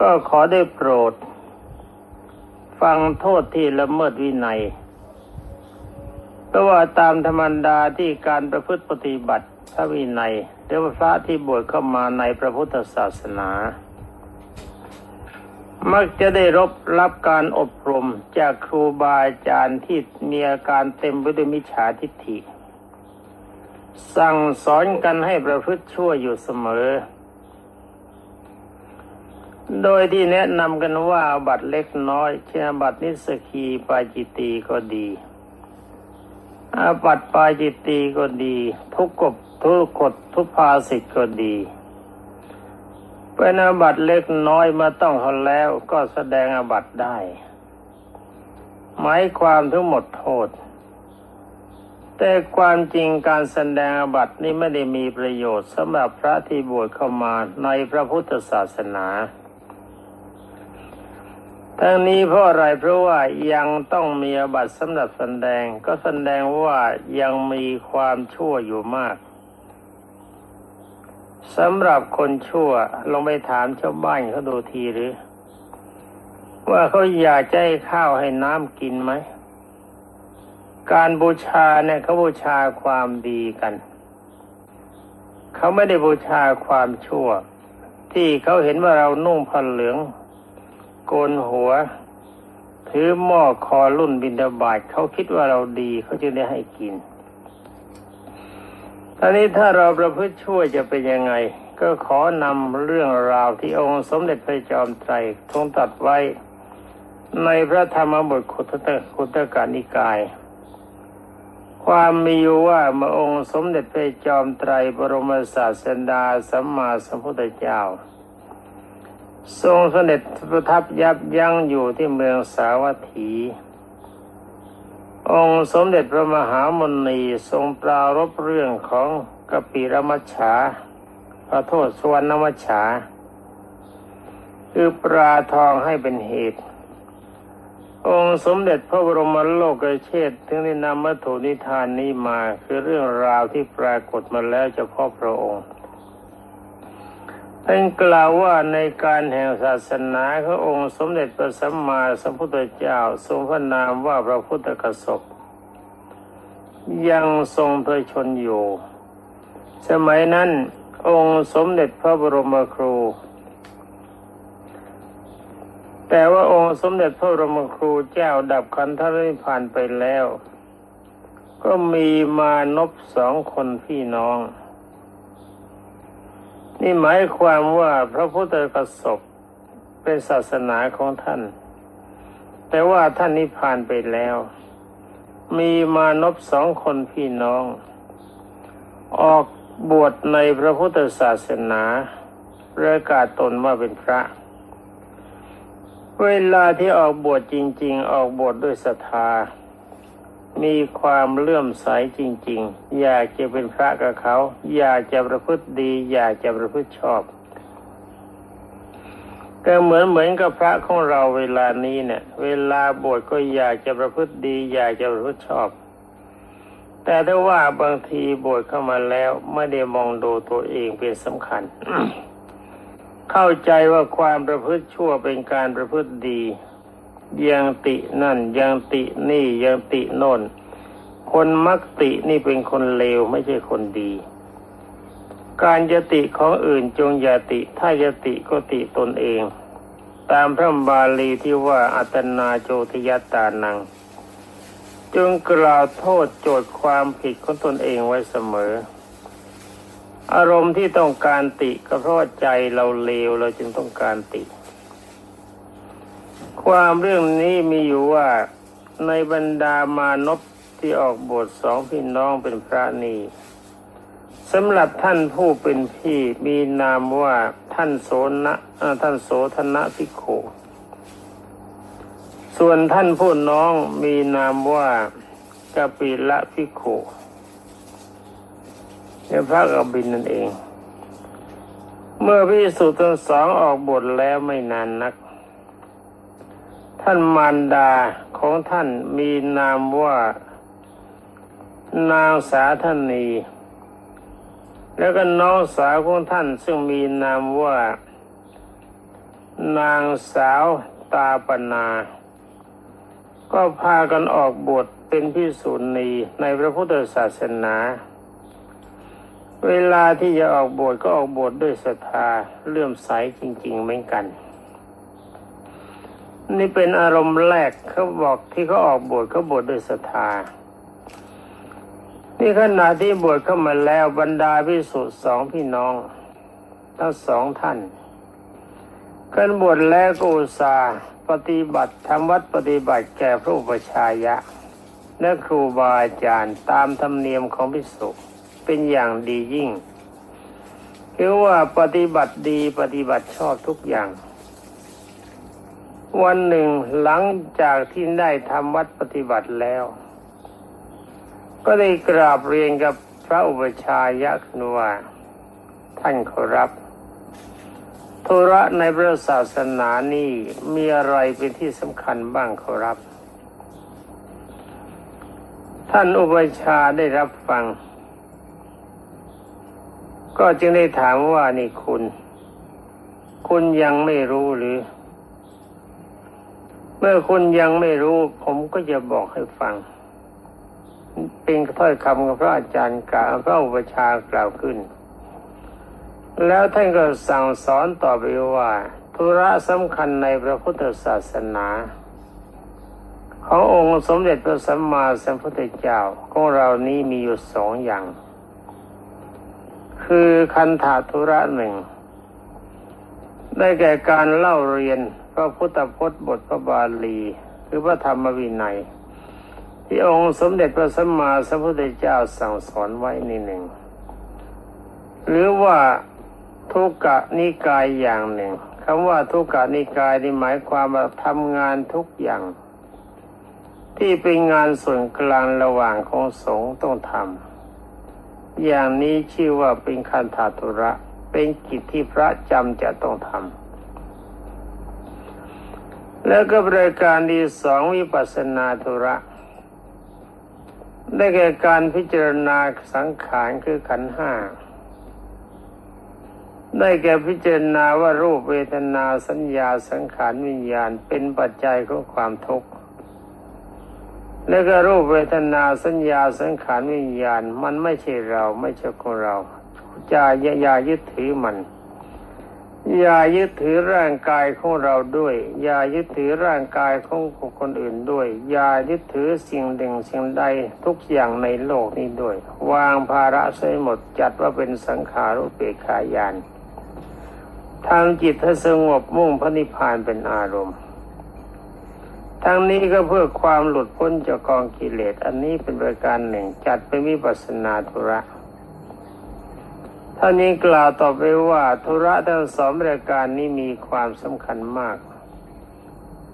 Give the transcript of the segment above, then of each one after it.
ก็ขอได้โปรด ฟังโทษที่ละเมิดวินัยเพราะว่าตามธรรมดาที่การประพฤติปฏิบัติพระวินัยหรือว่าพระที่บวชเข้ามาในพระพุทธศาสนา มักจะได้รับรับการอบรมจากครูบาอาจารย์ที่มีอาการเต็มไปด้วยมิจฉาทิฏฐิ สั่งสอนกันให้ประพฤติชั่วอยู่เสมอ โดยที่แนะนำกันว่าอาบัตรเล็กน้อยเช่นบัตรนิสกีปาจิตีก็ดีอาบัตรปาจิตีก็ดี ทุกกบทุกกฎทุกภาสิทธ์ก็ดีเป็นอาบัตเล็กน้อยมาต้องทนแล้วก็แสดงอาบัตได้ หมายความทั้งหมดโทษ แต่ความจริงการแสดงอาบัตินี้ไม่ได้มีประโยชน์สำหรับพระที่บวชเข้ามาในพระพุทธศาสนา ทั้งนี้เพราะอะไรเพราะว่ายังต้องมีอบัติสำหรับแสดง ก็แสดงว่ายังมีความชั่วอยู่มากสำหรับคนชั่วลองไปถามชาวบ้านเขาดูทีหรือ ว่าเขาอยากจะให้ข้าวให้น้ำกินไหม การบูชาเนี่ยเขาบูชาความดีกัน เขาไม่ได้บูชาความชั่ว ที่เขาเห็นว่าเรานุ่งผ้าเหลือง โกนหัว ถือหม้อคอรุ่นบินดาบาตเขาคิดว่าเราดีเขาจึงได้ให้กินตอนนี้ถ้าเราประพฤติชั่วจะเป็นยังไง ก็ขอนำเรื่องราวที่องค์สมเด็จพระจอมไตรทรงตัดไว้ ในพระธรรมบทขุตตะขุตกานิกาย ความมีอยู่ว่าเมื่อองค์สมเด็จพระจอมไตรบรมศาสดาสัมมาสัมพุทธเจ้า ทรงเสด็จประทับยับยั้งอยู่ที่เมืองสาวัตถี องค์สมเด็จพระมหามนีทรงปรารบเรื่องของกปิรมัชฉาขอโทษสวรรณมัชฉา คือปลาทองให้เป็นเหตุ องค์สมเด็จพระบรมโลกเชษฐ์ถึงได้นำมัถุนิทานนี้มาคือเรื่องราวที่ปรากฏมาแล้วเฉพาะพระองค์ ท่านกล่าวว่าในการแห่งศาสนาขององค์สมเด็จพระสัมมาสัมพุทธเจ้าทรงพระนามว่าพระพุทธกสบยังทรงพระชนอยู่ สมัยนั้นองค์สมเด็จพระบรมครู แต่ว่าองค์สมเด็จพระบรมครูเจ้าดับขันธนิพพานไปแล้ว ก็มีมานพสองคนพี่น้อง นี่หมายความว่าพระพุทธกสบเป็นศาสนาของท่าน แต่ว่าท่านนิพพานไปแล้ว มีมานพสองคนพี่น้อง ออกบวชในพระพุทธศาสนาประกาศตนว่าเป็นพระ เวลาที่ออกบวชจริง ๆ ออกบวชดด้วยศรัทธา มีความเลื่อมใสจริง ๆ อยากจะเป็นพระกับเขา อยากจะประพฤติดี อยากจะประพฤติชอบ ก็เหมือนเหมือนกับพระของเราเวลานี้เนี่ย เวลาบวชก็อยากจะประพฤติดี อยากจะประพฤติชอบ แต่ถ้าว่าบางทีบวชเข้ามาแล้วไม่ได้มองดูตัวเองเป็นสำคัญ เข้าใจว่าความประพฤติชั่วเป็นการประพฤติดี ยังตินั่น ยังตินี่ยังติโน่น คนมักตินี่เป็นคนเลวไม่ใช่คนดี การยติของอื่นจงยติ ถ้ายติก็ติตนเอง ตามพระบาลีที่ว่าอัตนาโจทยตตานัง จึงกล่าวโทษโจทย์ความผิดของตนเองไว้เสมออารมณ์ที่ต้องการติก็เพราะใจเราเลวเราจึงต้องการติ ความเรื่องนี้มีอยู่ว่าในบรรดามานพที่ออกบทสองพี่น้องเป็นพระนีสำหรับท่านผู้เป็นพี่มีนามว่าท่านโสนะท่านโสธนะพิโขส่วนท่านผู้น้องมีนามว่ากปิละพิโขเนี่ยพระกบินนั่นเอง เมื่อพิสุทั้งสองออกบทแล้วไม่นานนัก ท่านมารดาของท่านมีนามว่านางสาธนี แล้วก็น้องสาวของท่านซึ่งมีนามว่า นางสาวตาปนา ก็พากันออกบวชเป็นพิสุณีในพระพุทธศาสนา เวลาที่จะออกบวชก็ออกบวชด้วยศรัทธาเลื่อมใสจริง ๆ เหมือนกัน นี่เป็นอารมณ์แรกเขาบอกที่เขาออกบวชเขาบวชด้วยศรัทธานี่ขณะที่บวชเข้ามาแล้วบรรดาพิสุสองพี่น้องทั้งสองท่านกันบวชแล้วก็อุตส่าห์ปฏิบัติทำวัดปฏิบัติแก่พระอุปชายะ และครูบาอาจารย์ตามธรรมเนียมของพิสุเป็นอย่างดียิ่งคือว่าปฏิบัติดีปฏิบัติชอบทุกอย่าง วันหนึ่งหลังจากที่ได้ทำวัดปฏิบัติแล้ว ก็ได้กราบเรียนกับพระอุปชายะคุณว่าท่านขอรับธุระในพระศาสนานี่มีอะไรเป็นที่สำคัญบ้างขอรับ ท่านอุปชาได้รับฟัง ก็จึงได้ถามว่านี่คุณ คุณยังไม่รู้หรือ เมื่อคุณยังไม่รู้ ผมก็จะบอกให้ฟัง เป็นถ้อยคำของพระอาจารย์กล่าวพระอุปชากล่าวขึ้น แล้วท่านก็สั่งสอนต่อไปว่าธุระสำคัญในพระพุทธศาสนาขององค์สมเด็จพระสัมมาสัมพุทธเจ้าของเรานี้มีอยู่สองอย่าง คือคันธาธุระหนึ่ง ได้แก่การเล่าเรียน ระพุทธพจน์บทพระบาลีคือพระธรรมวินัย ที่องค์สมเด็จพระสัมมาสัมพุทธเจ้าสั่งสอนไว้ในหนึ่ง หรือว่าทุกกะนิกายอย่างหนึ่งคำว่าทุกกะนิกายนี่หมายความว่าทำงานทุกอย่าง ที่เป็นงานส่วนกลางระหว่างของสงฆ์ต้องทำอย่างนี้ชื่อว่าเป็นคันธาธุระ เป็นกิจที่พระจำจะต้องทำ แล้วก็บริการที่สองวิปัสสนาธุระ ได้แก่การพิจารณาสังขารคือขันห้า ได้แก่พิจารณาว่ารูปเวทนาสัญญาสังขารวิญญาณเป็นปัจจัยของความทุกข์แล้วก็รูปเวทนาสัญญาสังขารวิญญาณ มันไม่ใช่เราไม่ใช่ของเราอย่าอย่าอย่ายึดถือมัน อย่ายึดถือร่างกายของเราด้วย อย่ายึดถือร่างกายของคนอื่นด้วย อย่ายึดถือสิ่งหนึ่งสิ่งใดทุกอย่างในโลกนี้ด้วย วางภาระใช้หมดจัดว่าเป็นสังขารุเปกขายานทางจิตให้สงบมุ่งพระนิพพานเป็นอารมณ์ ทั้งนี้ก็เพื่อความหลุดพ้นจากกองกิเลส อันนี้เป็นประการหนึ่งจัดเป็นวิปัสสนาธุระ ท่านี้กล่าวต่อไปว่าธุระทั้งสองรายการนี้มีความสำคัญมาก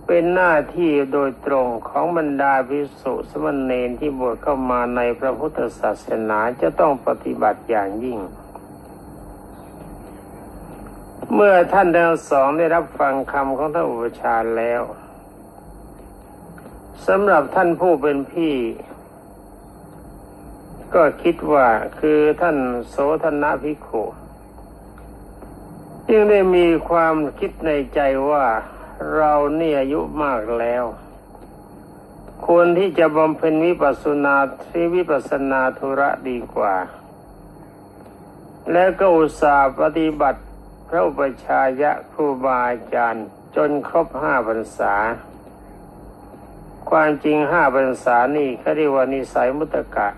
เป็นหน้าที่โดยตรงของบรรดาภิกษุสมณเณรที่บวชเข้ามาในพระพุทธศาสนาจะต้องปฏิบัติอย่างยิ่ง เมื่อท่านทั้งสองได้รับฟังคำของท่านอุปชาแล้วสำหรับท่านผู้เป็นพี่ ก็คิดว่าคือท่านโสธนะภิกขุจึงได้มีความคิดในใจว่าเราเนี่ยอายุมากแล้ว ควรที่จะบำเพ็ญวิปัสสนาทีวิปัสสนาธุระดีกว่า และก็อุตส่าห์ปฏิบัติพระอุปชายะครูบาอาจารย์ จนครบห้าพรรษา ความจริงห้าพรรษานี่เขาเรียกว่านิสัยมุตกะ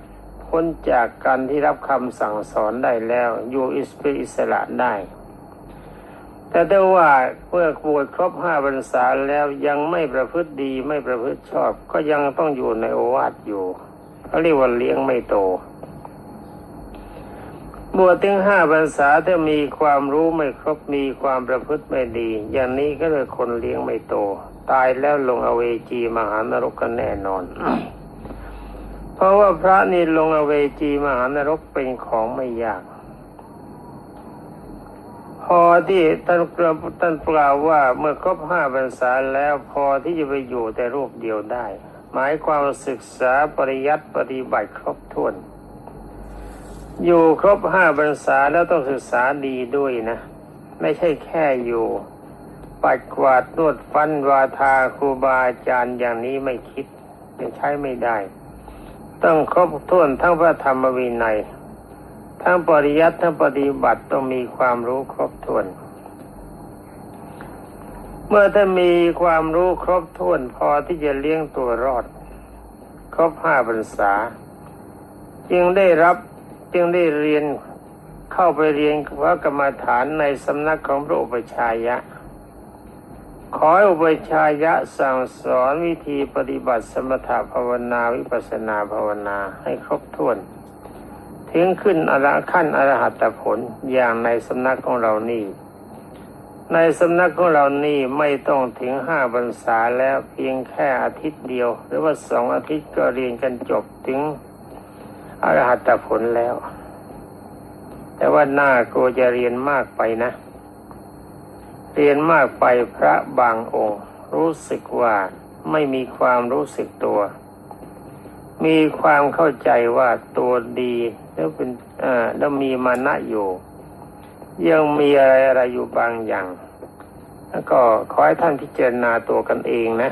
พ้นจากการที่รับคำสั่งสอนได้แล้ว อยู่อิสเปอิสระได้ แต่ถ้าว่าเมื่อบวชครบห้าพรรษาแล้วยังไม่ประพฤติดีไม่ประพฤติชอบ ก็ยังต้องอยู่ในโอวาทอยู่เขาเรียกว่าเลี้ยงไม่โต บวชถึงห้าพรรษาถ้ามีความรู้ไม่ครบมีความประพฤติไม่ดี อย่างนี้ก็เลยคนเลี้ยงไม่โต ตายแล้วลงอเวจีมหานรกกันแน่นอน เพราะว่าพระนี่ลงอเวจีมหานรกเป็นของไม่ยาก พอที่ท่านกล่าวท่านกล่าวว่าเมื่อครบห้าพรรษาแล้วพอที่จะไปอยู่แต่รูปเดียวได้ หมายความศึกษาปริยัติปฏิบัติครบถ้วน อยู่ครบห้าพรรษาแล้วต้องศึกษาดีด้วยนะ ไม่ใช่แค่อยู่ ปัดกวาดนวดฟันวาทาครูบาอาจารย์อย่างนี้ไม่คิดยังใช้ไม่ได้ ต้องครบถ้วนทั้งพระธรรมวินัย ทั้งปริยัติทั้งปฏิบัติต้องมีความรู้ครบถ้วน เมื่อท่ามีความรู้ครบถ้วนพอที่จะเลี้ยงตัวรอด ครบห้าพรรษา จึงได้รับจึงได้เรียนเข้าไปเรียนพระกรรมฐานในสำนักของพระอุปชายะ ขออุปชายะสั่งสอนวิธีปฏิบัติสมถภาวนาวิปัสนาภาวนาให้ครบถ้วน ถึงขึ้นอรขั้นอรหัตผลอย่างในสำนักของเรานี่ ในสำนักของเรานี่ไม่ต้องถึงห้าพรรษาแล้วเพียงแค่อาทิตย์เดียว หรือว่าสองอาทิตย์ก็เรียนกันจบถึงอรหัตผลแล้ว แต่ว่าหน้ากลัวจะเรียนมากไปนะ เรียนมากไปพระบางองค์ รู้สึกว่าไม่มีความรู้สึกตัว มีความเข้าใจว่าตัวดีแล้วเป็นอ่าแล้วมีมานะอยู่ ยังมีอะไรอะไรอยู่บางอย่าง แล้วก็ขอให้ท่านพิจารณาตัวกันเองนะ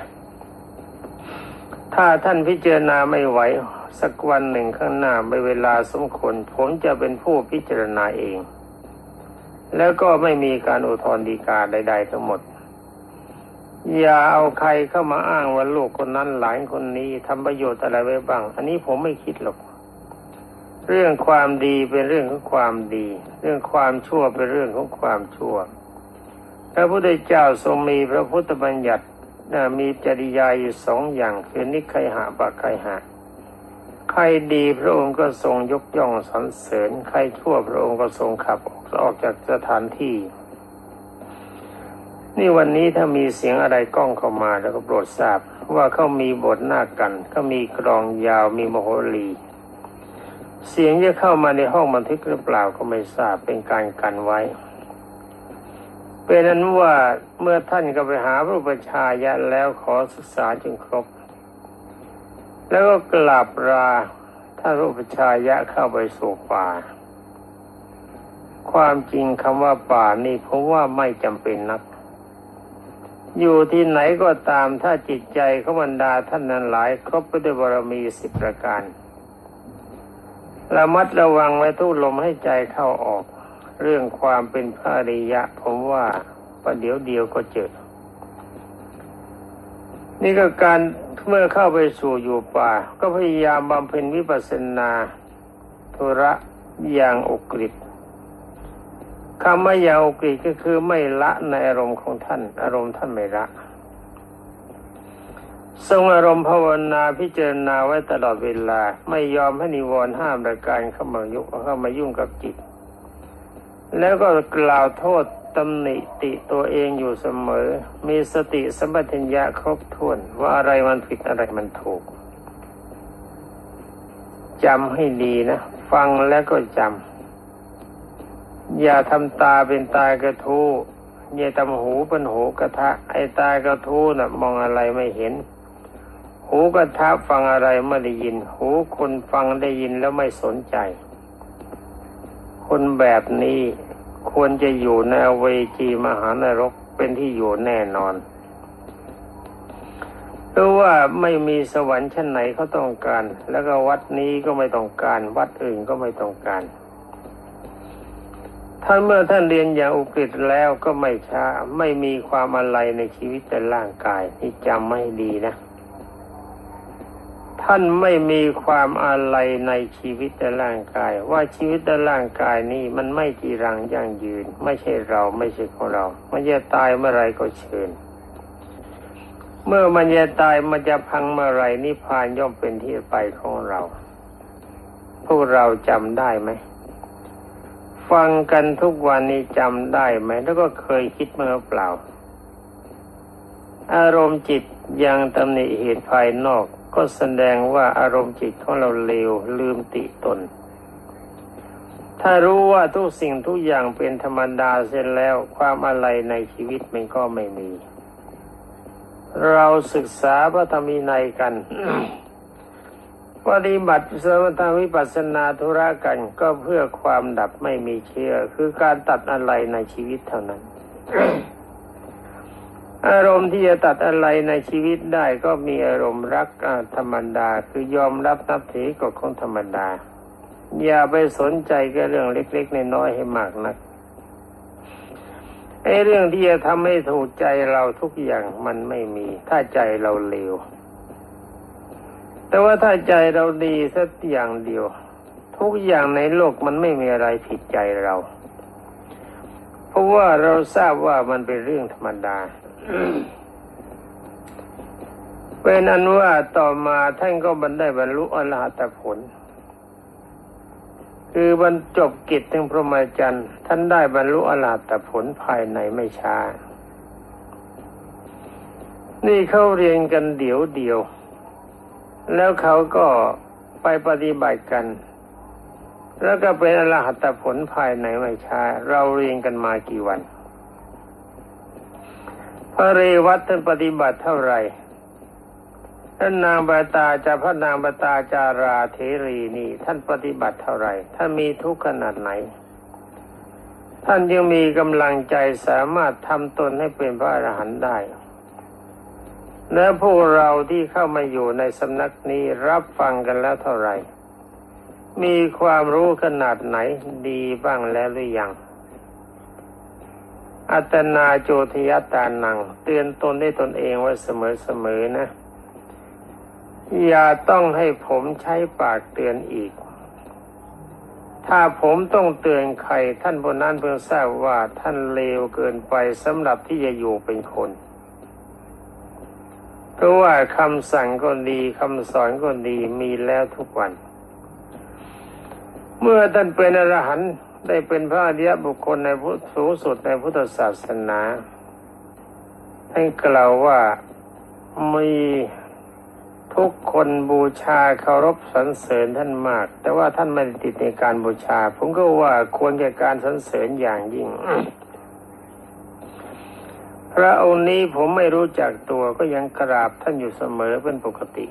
ถ้าท่านพิจารณาไม่ไหวสักวันหนึ่งข้างหน้าไปเวลาสมควรผมจะเป็นผู้พิจารณาเอง แล้วก็ไม่มีการอุทธรณ์ฎีกาใด ๆ ทั้งหมด อย่าเอาใครเข้ามาอ้างว่าลูกคนนั้นหลานคนนี้ทำประโยชน์อะไรไว้บ้าง อันนี้ผมไม่คิดหรอก เรื่องความดีเป็นเรื่องของความดี เรื่องความชั่วเป็นเรื่องของความชั่วพระพุทธเจ้าทรงมีพระพุทธบัญญัตินะมีจริยาอยู่สองอย่างคือนิคยหะปักไคหะ รดีพระองค์ก็ทรงยกย่องสรรเสริญ ใครชั่วพระองค์ก็ทรงขับออกจากสถานที่ นี่วันนี้ถ้ามีเสียงอะไรกล้องเข้ามาแล้วก็โปรดทราบว่าเขามีบทหน้ากันเขามีกรองยาวมีมโหรีเสียงจะเข้ามาในห้องบันทึกหรือเปล่าก็ไม่ทราบเป็นการกันไว้ เป็นนั้นว่าเมื่อท่านก็ไปหาพระอุปชายะแล้วขอศึกษาจึงครบ แล้วก็กราบลาท่านระอุปชายะเข้าไปสู่ป่า ความจริงคำว่าป่านี่ผมว่าไม่จำเป็นนัก อยู่ที่ไหนก็ตามถ้าจิตใจเขาบรรดาท่านนั้นหลายครบไปด้วยบารมีสิบประการระมัดระวังไว้ทุกลมให้ใจเข้าออก เรื่องความเป็นพระอริยะ ผมว่าประเดี๋ยวเดียวก็เจอ นี่ก็การ เมื่อเข้าไปสู่อยู่ป่า ก็พยายามบำเพ็ญวิปัสสนาธุระอย่างอุกฤษคำว่าอย่างอุกฤษก็คือไม่ละในอารมณ์ของท่าน อารมณ์ท่านไม่ละ ทรงอารมณ์ภาวนาพิจารณาไว้ตลอดเวลา ไม่ยอมให้นิวรณ์ห้ามรายการเข้ามายุ่งเข้ามายุ่งกับจิต แล้วก็กล่าวโทษ ตำหนิติตัวเองอยู่เสมอ มีสติสัมปชัญญะครบถ้วนว่าอะไรมันผิดอะไรมันถูกจำให้ดีนะ ฟังแล้วก็จำอย่าทำตาเป็นตากระทู้อย่าทำหูเป็นหูกระทะ ไอ้ตากระทู้น่ะมองอะไรไม่เห็น หูกระทะฟังอะไรไม่ได้ยิน หูคนฟังได้ยินแล้วไม่สนใจ คนแบบนี้ ควรจะอยู่ในเวจีมหานรกเป็นที่อยู่แน่นอนเพราะว่าไม่มีสวรรค์ชั้นไหนเขาต้องการ แล้วก็วัดนี้ก็ไม่ต้องการ วัดอื่นก็ไม่ต้องการท่านเมื่อท่านเรียนอย่างอุกฤษแล้วก็ไม่ช้า ไม่มีความอะไรในชีวิตแต่ร่างกายนี่จำไม่ดีนะ ท่านไม่มีความอะไรในชีวิตและร่างกาย ว่าชีวิตและร่างกายนี้มันไม่จีรังยั่งยืน ไม่ใช่เราไม่ใช่ของเรา มันจะตายเมื่อไรก็เชิญ เมื่อมันจะตายมันจะพังเมื่อไรนิพพานย่อมเป็นที่ไปของเรา พวกเราจำได้ไหมฟังกันทุกวันนี้จำได้ไหม แล้วก็เคยคิดเมื่อเปล่า อารมณ์จิตยังตำหนิเหตุภายนอก ก็แสดงว่าอารมณ์จิตของเราเลวลืมติตน ถ้ารู้ว่าทุกสิ่งทุกอย่างเป็นธรรมดาเสร็จแล้วความอะไรในชีวิตมันก็ไม่มี เราศึกษาพระธรรมวินัยกันปฏิบัติสมถวิปัสสนาธุระกันก็เพื่อความดับไม่มีเชื่อ คือการตัดอะไรในชีวิตเท่านั้น อารมณ์ที่จะตัดอะไรในชีวิตได้ก็มีอารมณ์รักธรรมดา คือยอมรับนับถือกฎของธรรมดา อย่าไปสนใจกับเรื่องเล็กๆน้อยๆให้มากนักไอ้เรื่องที่จะทำให้ถูกใจเราทุกอย่างมันไม่มี ถ้าใจเราเลว แต่ว่าถ้าใจเราดีสักอย่างเดียว ทุกอย่างในโลกมันไม่มีอะไรผิดใจเรา เพราะว่าเราทราบว่ามันเป็นเรื่องธรรมดา เป็นอันว่าต่อมาท่านก็บรรได้บรรลุอรหัตผล คือบรรจบกิจถึงพรหมจรรย์ท่านได้บรรลุอรหัตผลภายในไม่ช้า นี่เข้าเรียนกันเดี๋ยวเดียว แล้วเขาก็ไปปฏิบัติกัน แล้วก็เป็นอรหัตผลภายในไม่ช้า เราเรียนกันมากี่วัน พระเรวัตท่านปฏิบัติเท่าไหร่ท่านนางบาตาจะพระนางบาตาจาราเทรีนี่ ท่านปฏิบัติเท่าไหร่ท่านมีทุกข์ขนาดไหน ท่านยังมีกำลังใจสามารถทำตนให้เป็นพระอรหันต์ได้และพวกเราที่เข้ามาอยู่ในสำนักนี้รับฟังกันแล้วเท่าไหร่ มีความรู้ขนาดไหนดีบ้างแล้วหรือยัง อัตนาโจทยตานัง เตือนตนได้ตนเองไว้เสมอๆนะ อย่าต้องให้ผมใช้ปากเตือนอีก ถ้าผมต้องเตือนใครท่านบนนั้นเพิ่งทราบว่าท่านเลวเกินไปสำหรับที่จะอยู่เป็นคน เพราะว่าคำสั่งก็ดีคำสอนก็ดีมีแล้วทุกวัน เมื่อท่านเป็นอรหันต์ ได้เป็นพระอริยบุคคลในพุทสูงสุดในพุทธศาสนาท่านกล่าวว่ามีทุกคนบูชาเคารพสรรเสริญท่านมาก แต่ว่าท่านไม่ติดในการบูชา ผมก็ว่าควรแก่การสรรเสริญอย่างยิ่ง พระองค์นี้ผมไม่รู้จักตัวก็ยังกราบท่านอยู่เสมอเป็นปกติ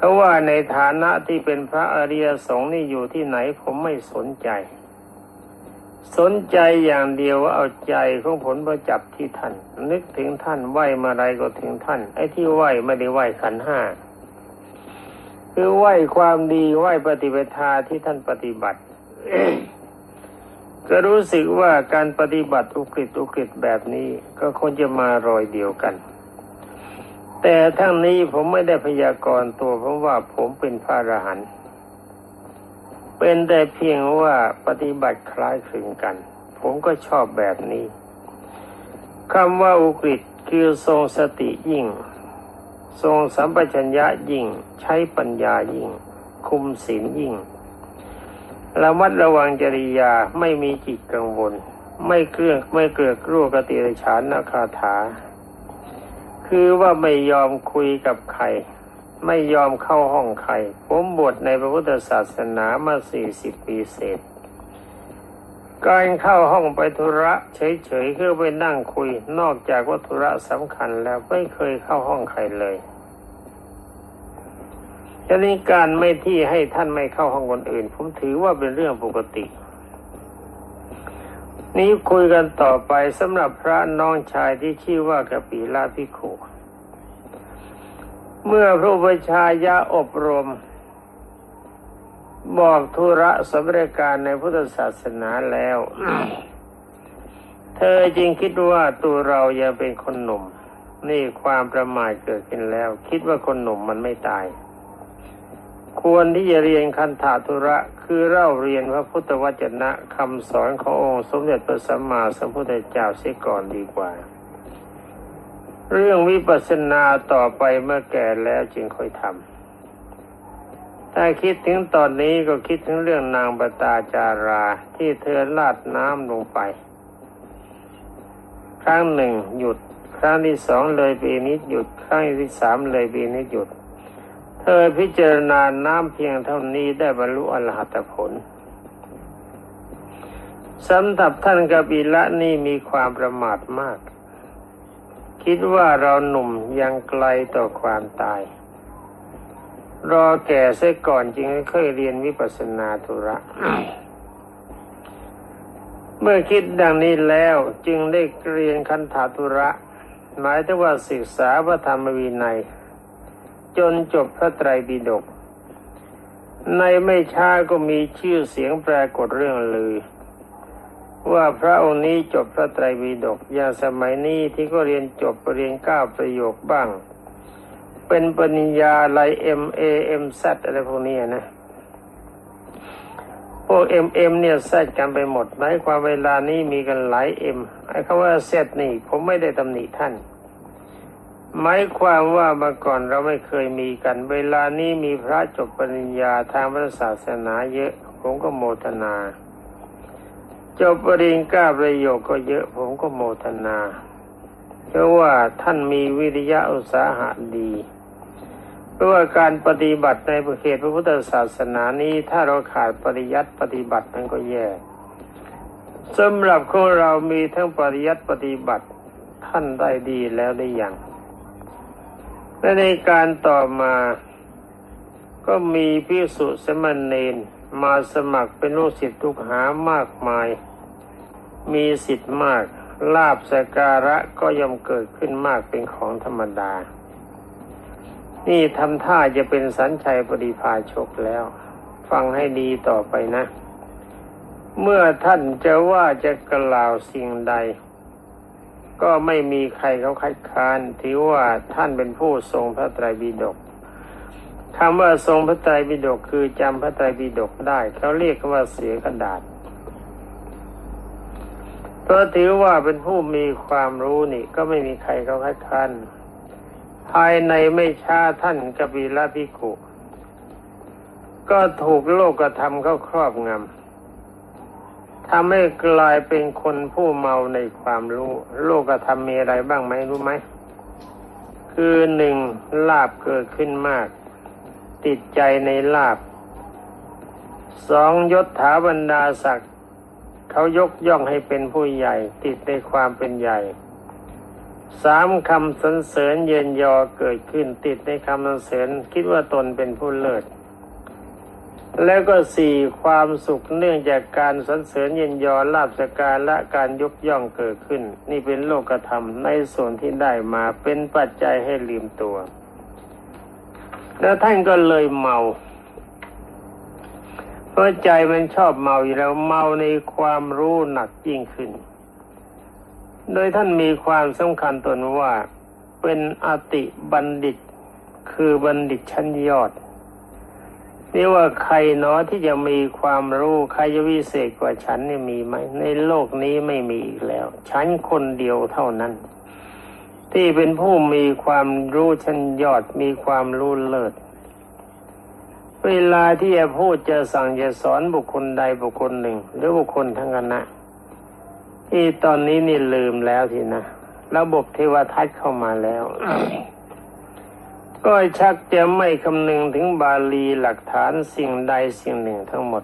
เพราะว่าในฐานะที่เป็นพระอริยสงฆ์นี่อยู่ที่ไหนผมไม่สนใจ สนใจอย่างเดียวว่าเอาใจของผลประจับที่ท่าน นึกถึงท่านไหวเมื่อไรก็ถึงท่าน ไอ้ที่ไหวไม่ได้ไหวขันห้าคือไหวความดีไหวปฏิปทาที่ท่านปฏิบัติก็รู้สึกว่าการปฏิบัติอุกฤษอุกฤษแบบนี้ก็คงจะมารอยเดียวกัน แต่ทั้งนี้ผมไม่ได้พยากรณ์ตัวเพราะว่าผมเป็นพระอรหันต์เป็นแต่เพียงว่าปฏิบัติคล้ายคลึงกัน ผมก็ชอบแบบนี้คำว่าอุกฤษคือทรงสติยิ่ง ทรงสัมปชัญญะยิ่ง ใช้ปัญญายิ่ง คุมศีลยิ่งระมัดระวังจริยาไม่มีจิตกังวล ไม่เครื่องไม่เกิดกลัวกติรฉานนาคาถา คือว่าไม่ยอมคุยกับใคร ไม่ยอมเข้าห้องใคร ผมบวชในพระพุทธศาสนามาสี่สิบปีเศษ การเข้าห้องไปธุระ เฉยๆคือไปนั่งคุย นอกจากว่าธุระสำคัญแล้วไม่เคยเข้าห้องใครเลยฉะนี้การไม่ที่ให้ท่านไม่เข้าห้องคนอื่น ผมถือว่าเป็นเรื่องปกติ นี้คุยกันต่อไปสำหรับพระน้องชายที่ชื่อว่ากปีลาภิกขุเมื่อพระอุปชายะอบรม บอกธุระสำเร็จการในพุทธศาสนาแล้ว เธอจึงคิดว่าตัวเรายังเป็นคนหนุ่ม นี่ความประมาทเกิดขึ้นแล้ว คิดว่าคนหนุ่มมันไม่ตาย ควรที่จะเรียนคันธาธุระคือเล่าเรียนพระพุทธวจนะคำสอนขององค์สมเด็จพระสัมมาสัมพุทธเจ้าเสียก่อนดีกว่า เรื่องวิปัสสนาต่อไปเมื่อแก่แล้วจึงค่อยทำถ้าคิดถึงตอนนี้ก็คิดถึงเรื่องนางบตาจาราที่เธอลาดน้ำลงไป ครั้งหนึ่งหยุด ครั้งที่สองเลยปีนิดหยุด ครั้งที่สามเลยปีนิดหยุด เธอพิจารณาน้ำเพียงเท่านี้ได้บรรลุอรหัตผลสำหรับท่านกบิละนี่มีความประมาทมาก คิดว่าเราหนุ่มยังไกลต่อความตาย รอแก่เสียก่อนจึงค่อยเรียนวิปัสสนาธุระ เมื่อคิดดังนี้แล้วจึงได้เรียนคันธาตุระ หมายถึงว่าศึกษาพระธรรมวินัย จนจบพระไตรปิฎกในไม่ช้าก็มีชื่อเสียงปรากฏเรื่องลือ ว่าพระองค์นี้จบพระไตรปิฎกอย่างสมัยนี้ที่ก็เรียนจบเรียนเก้าประโยคบ้าง เป็นปริญญาอะไรเอ็มเอเอ็มซอะไรพวกนี้นะพวกเอ็มเอ็มเนี่ยแซดกันไปหมดหมายความเวลานี้มีกันหลายเอ็มไอ้คำว่าเซดนี่ผมไม่ได้ตำหนิท่าน หมายความว่าเมื่อก่อนเราไม่เคยมีกัน เวลานี้มีพระจบปริญญาทางพระศาสนาเยอะ ผมก็โมทนา จบปริญญาประโยคก็เยอะ ผมก็โมทนา เพราะว่าท่านมีวิริยะอุตสาหะดี เพราะว่าการปฏิบัติในประเขตพระพุทธศาสนานี้ ถ้าเราขาดปริยัติปฏิบัติมันก็แย่สำหรับของเรามีทั้งปริยัติปฏิบัติท่านได้ดีแล้วได้อย่าง และในการต่อมา ก็มีพิสุสมณเณรมาสมัครเป็นลูกศิษย์ลูกหามากมาย มีสิทธิ์มากลาบสกการะก็ย่อมเกิดขึ้นมากเป็นของธรรมดา นี่ทำท่าจะเป็นสัญชัยปริพาชกแล้ว ฟังให้ดีต่อไปนะ เมื่อท่านจะว่าจะกล่าวสิ่งใด ก็ไม่มีใครเขาคัดค้านถือว่าท่านเป็นผู้ทรงพระไตรปิฎกคำว่าทรงพระไตรปิฎกคือจำพระไตรปิฎกได้ เขาเรียกว่าเสียกระดาษเพราะถือว่าเป็นผู้มีความรู้นี่ ก็ไม่มีใครเขาคัดค้านภายในไม่ช้าท่านกบิลพิกุก็ถูกโลกธรรมเข้าครอบงำ ทำให้กลายเป็นคนผู้เมาในความรู้ โลกธรรมมีอะไรบ้างไหมรู้ไหม คือหนึ่งลาบเกิดขึ้นมาก ติดใจในลาบสองยศถาบรรดาศักดิ์เขายกย่องให้เป็นผู้ใหญ่ ติดในความเป็นใหญ่สามคำสรรเสริญเยินยอเกิดขึ้นติดในคำสรรเสริญคิดว่าตนเป็นผู้เลิศ แล้วก็สี่ความสุขเนื่องจากการสรรเสริญเยินยอลาบสการและการยกย่องเกิดขึ้น นี่เป็นโลกธรรมในส่วนที่ได้มาเป็นปัจจัยให้ลืมตัว แล้วท่านก็เลยเมาเพราะใจมันชอบเมาอยู่แล้วเมาในความรู้หนักยิ่งขึ้น โดยท่านมีความสำคัญตนว่าเป็นอติบัณฑิต คือบัณฑิตชั้นยอด นี่ว่าใครเนาะที่จะมีความรู้ใครจะวิเศษกว่าฉันนี่มีไหมในโลกนี้ไม่มีอีกแล้ว ฉันคนเดียวเท่านั้น ที่เป็นผู้มีความรู้ชั้นยอดมีความรู้เลิศเวลาที่จะพูดจะสั่งจะสอนบุคคลใดบุคคลหนึ่ง หรือบุคคลทั้งคณะที่ตอนนี้นี่ลืมแล้วทีนะ ระบบเทวทัศน์เข้ามาแล้ว ก็ชักจะไม่คำนึงถึงบาลีหลักฐานสิ่งใดสิ่งหนึ่งทั้งหมด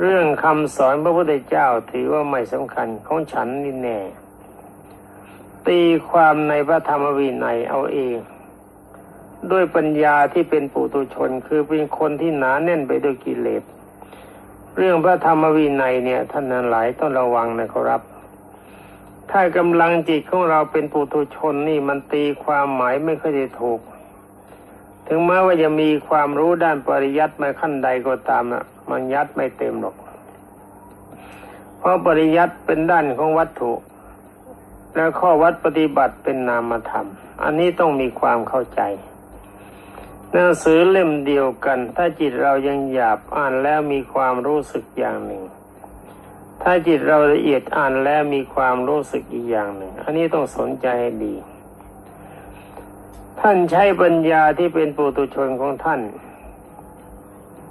เรื่องคำสอนพระพุทธเจ้าถือว่าไม่สำคัญของฉันนี่แน่ ตีความในพระธรรมวินัยเอาเอง ด้วยปัญญาที่เป็นปุตุชนคือเป็นคนที่หนาแน่นไปด้วยกิเลสเรื่องพระธรรมวินัยเนี่ยท่านนั้นหลายต้องระวังนะครับ ถ้ากำลังจิตของเราเป็นปุถุชนนี่มันตีความหมายไม่ค่อยจะถูก ถึงแม้ว่าจะมีความรู้ด้านปริยัติมาขั้นใดก็ตามนะมันยัดไม่เต็มหรอก เพราะปริยัติเป็นด้านของวัตถุ และข้อวัดปฏิบัติเป็นนามธรรม อันนี้ต้องมีความเข้าใจหนังสือเล่มเดียวกัน ถ้าจิตเรายังหยาบอ่านแล้วมีความรู้สึกอย่างหนึ่ง ถ้าจิตเราละเอียดอ่านแล้วมีความรู้สึกอีกอย่างหนึ่ง อันนี้ต้องสนใจให้ดี ท่านใช้ปัญญาที่เป็นปุตุชนของท่าน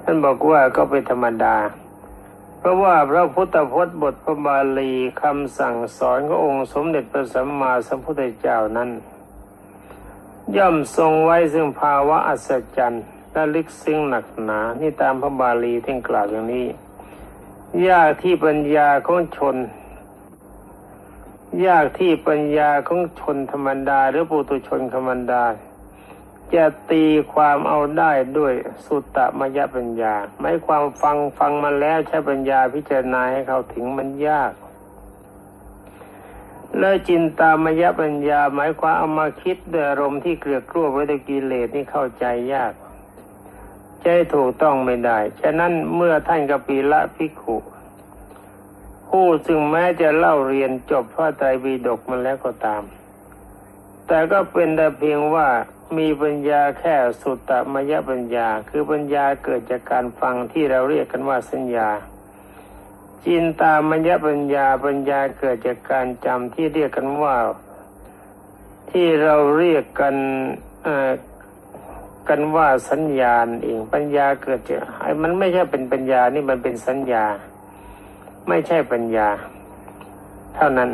ท่านบอกว่าก็เป็นธรรมดา เพราะว่าพระพุทธพจน์บทพระบาลีคำสั่งสอนขององค์สมเด็จพระสัมมาสัมพุทธเจ้านั้น ย่อมทรงไว้ซึ่งภาวะอัศจรรย์และลึกซึ้งหนักหนา นี่ตามพระบาลีท่านกล่าวอย่างนี้ ยากที่ปัญญาของชน ยากที่ปัญญาของชนธรรมดา หรือปุตุชนธรรมดา จะตีความเอาได้ด้วยสุตตมยปัญญาหมายความฟังฟังมาแล้วใช้ปัญญาพิจารณาให้เขาถึงมันยากแล้วจินตามยปัญญา หมายความเอามาคิดด้วยอารมณ์ที่เกลือกกลัวไว้ด้วยกิเลสนี่เข้าใจยาก ใจถูกต้องไม่ได้ ฉะนั้นเมื่อท่านกปีละภิกขุผู้ซึ่งแม้จะเล่าเรียนจบพระไตรปิฎกมาแล้วก็ตาม แต่ก็เป็นแต่เพียงว่ามีปัญญาแค่สุตตมยปัญญา คือปัญญาเกิดจากการฟังที่เราเรียกกันว่าสัญญา จินตามยปัญญาปัญญาเกิดจากการจำที่เรียกกันว่า ที่เราเรียกกันเอ่อ กันว่าสัญญาณเองปัญญาเกิดจากไอ้มันไม่ใช่เป็นปัญญานี่มันเป็นสัญญา ไม่ใช่ปัญญา เท่านั้น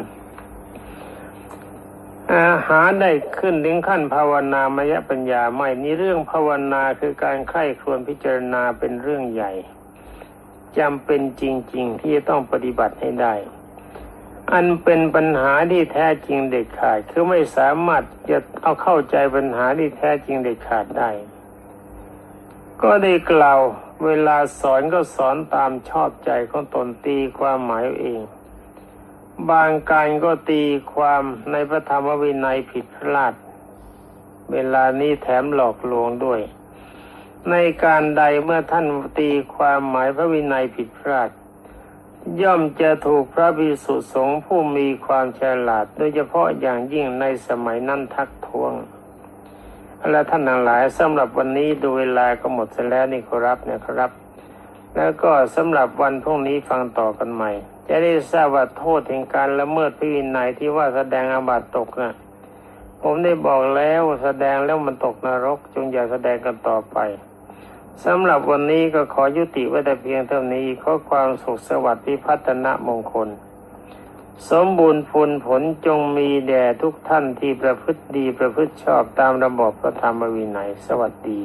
อาหาได้ขึ้นถึงขั้นภาวนามยปัญญาไม่นี่เรื่องภาวนาคือการใคร่ครวญพิจารณาเป็นเรื่องใหญ่จำเป็นจริง ๆ ที่จะต้องปฏิบัติให้ได้ อันเป็นปัญหาที่แท้จริงเด็ดขาด คือไม่สามารถจะเอาเข้าใจปัญหาที่แท้จริงเด็ดขาดได้ ก็ได้กล่าวเวลาสอนก็สอนตามชอบใจของตนตีความหมายเอาเองบางการก็ตีความในพระธรรมวินัยผิดพลาด เวลานี้แถมหลอกลวงด้วย ในการใดเมื่อท่านตีความหมายพระวินัยผิดพลาด ย่อมจะถูกพระภิกษุสงฆ์ผู้มีความฉลาด โดยเฉพาะอย่างยิ่งในสมัยนั้นทักท้วง และท่านทั้งหลายสำหรับวันนี้ดูเวลาก็หมดเสแล้วนี่ครับเนี่ยครับ แล้วก็สำหรับวันพรุ่งนี้ฟังต่อกันใหม่ จะได้ทราบว่าโทษแห่งการละเมิดพระวินัยที่ว่าแสดงอาบัติตกนะผมได้บอกแล้วแสดงแล้วมันตกนรกจงอย่าแสดงกันต่อไป สำหรับวันนี้ก็ขอยุติไว้แต่เพียงเท่านี้ขอความสุขสวัสดิ์พิพัฒนมงคล สมบูรณ์ผลผลจงมีแด่ทุกท่านที่ประพฤติดีประพฤติชอบตามระบบพระธรรมวินัย สวัสดี